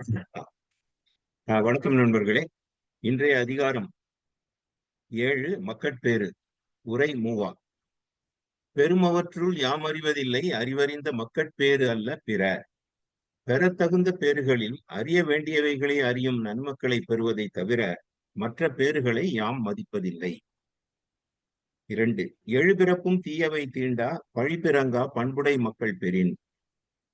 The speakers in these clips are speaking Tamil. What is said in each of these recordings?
சார். வணக்கம் நண்பர்களே. இன்றைய அதிகாரம் ஏழு மக்கட்பேறு உரை மூவா. பெருமவற்றுள் யாம் அறிவதில்லை அறிவறிந்த மக்கட்பேறு அல்ல பிற பெறத்தகுந்த பேறுகளில் அறிய வேண்டியவைகளை அறியும் நன்மக்களை பெறுவதை தவிர மற்ற பேறுகளை யாம் மதிப்பதில்லை. இரண்டு எழுபிறப்பும் தீயவை தீண்டா பழிபிறங்கா பண்புடை மக்கள் பெறின்.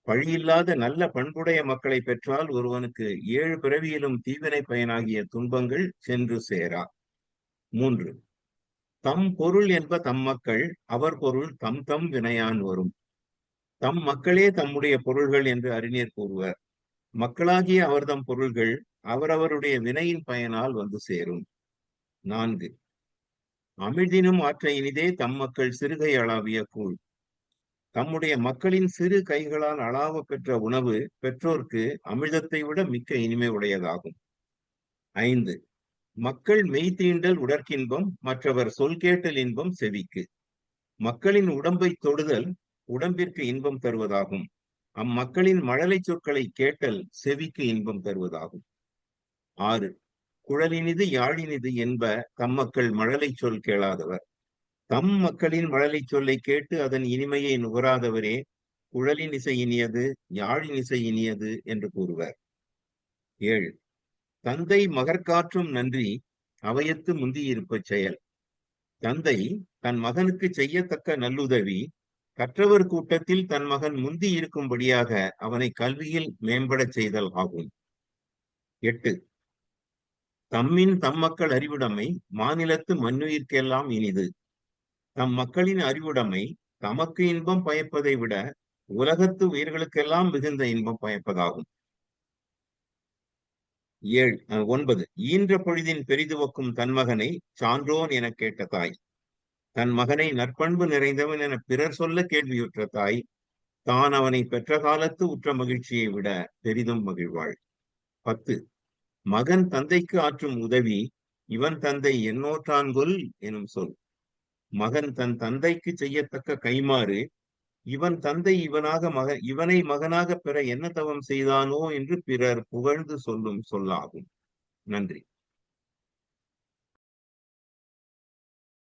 பழியில்லாத நல்ல பண்புடைய மக்களை பெற்றால் ஒருவனுக்கு ஏழு பிறவியிலும் தீவினை பயனாகிய துன்பங்கள் சென்று சேரா. மூன்று. தம் பொருள் என்ப தம் மக்கள் அவர் பொருள் தம் தம் வினையான் வரும். தம் மக்களே தம்முடைய பொருள்கள் என்று அறிஞர் கூறுவர். மக்களாகிய அவர்தம் பொருள்கள் அவரவருடைய வினையின் பயனால் வந்து சேரும். நான்கு. அமிழ்தினும் ஆற்ற இனிதே தம் மக்கள் சிறுகை அளவிய கூழ். தம்முடைய மக்களின் சிறு கைகளால் அளாவ பெற்ற உணவு பெற்றோர்க்கு அமிர்தத்தை விட மிக்க இனிமை உடையதாகும். ஐந்து மக்கள் மெய்தீண்டல் உடற்கின்பம் மற்றவர் சொல் கேட்டல் இன்பம் செவிக்கு. மக்களின் உடம்பை தொடுதல் உடம்பிற்கு இன்பம் தருவதாகும். அம்மக்களின் மழலை சொற்களை கேட்டல் செவிக்கு இன்பம் தருவதாகும். ஆறு குழலினிது யாழினிது என்ப தம்மக்கள் மழலை சொல் கேளாதவர். தம் மக்களின் மழலை சொல்லை கேட்டு அதன் இனிமையை நுகராதவரே குழலின் இசை இனியது யாழின் இசை இனியது என்று கூறுவர். ஏழு. தந்தை மகற்காற்றும் நன்றி அவையத்து முந்தியிருப்ப செயல். தந்தை தன் மகனுக்கு செய்யத்தக்க நல்லுதவி கற்றவர் கூட்டத்தில் தன் மகன் முந்தி இருக்கும்படியாக அவனை கல்வியில் மேம்படச் செய்தல் ஆகும். எட்டு. தம்மின் தம் மக்கள் அறிவுடைமை மாநிலத்து மண்ணுயிர்க்கெல்லாம் இனிது. தம் மக்களின் அறிவுடைமை தமக்கு இன்பம் பயப்பதை விட உலகத்து உயிர்களுக்கெல்லாம் மிகுந்த இன்பம் பயப்பதாகும். ஏழு ஒன்பது ஈன்ற பொழுதின் பெரிதுவக்கும் தன் மகனை சான்றோன் எனக் கேட்ட தாய். தன் மகனை நற்பண்பு நிறைந்தவன் என பிறர் சொல்ல கேள்வியுற்ற தாய். தான் அவனை பெற்ற காலத்து உற்ற மகிழ்ச்சியை விட பெரிதும் மகிழ்வாள். பத்து மகன் தந்தைக்கு ஆற்றும் உதவி இவன் தந்தை என்னோற்றான்கொல் எனும் சொல். மகன் தன் தந்தைக்கு செய்யத்தக்க கைமாறு இவன் தந்தை இவனாக மக இவனை மகனாக பெற என்ன தவம் செய்தானோ என்று பிறர் புகழ்ந்து சொல்லும் சொல்லாகும். நன்றி.